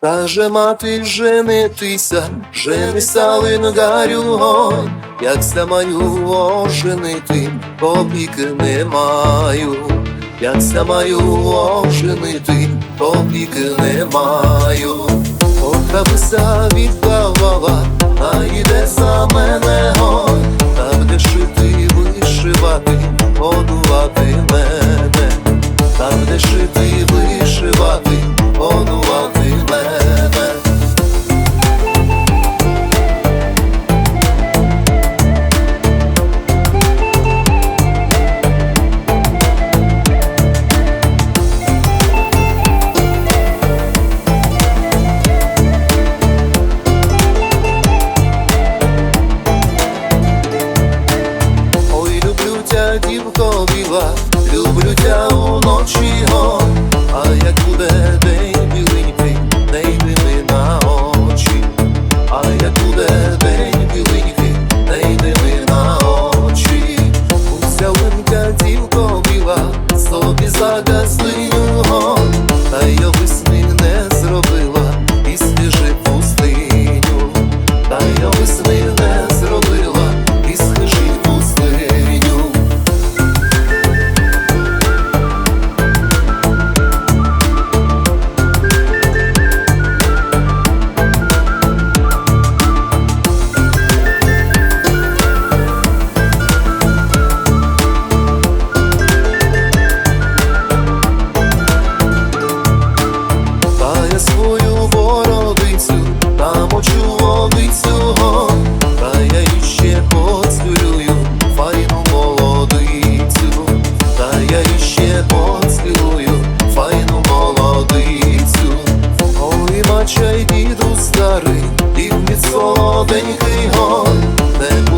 Каже мати женитися, женися лингарю як самаю оженити, копійки не маю, як самаю оженити, копійки не маю, Отравися віддавала, а йде за мене гонь, та буде шити, вишивати, годувати мене, та буде шити, вишивати, годувати люблю тя уночі молодицю. Ой, мачай, діду старий, і солоденький гон, не будеш ти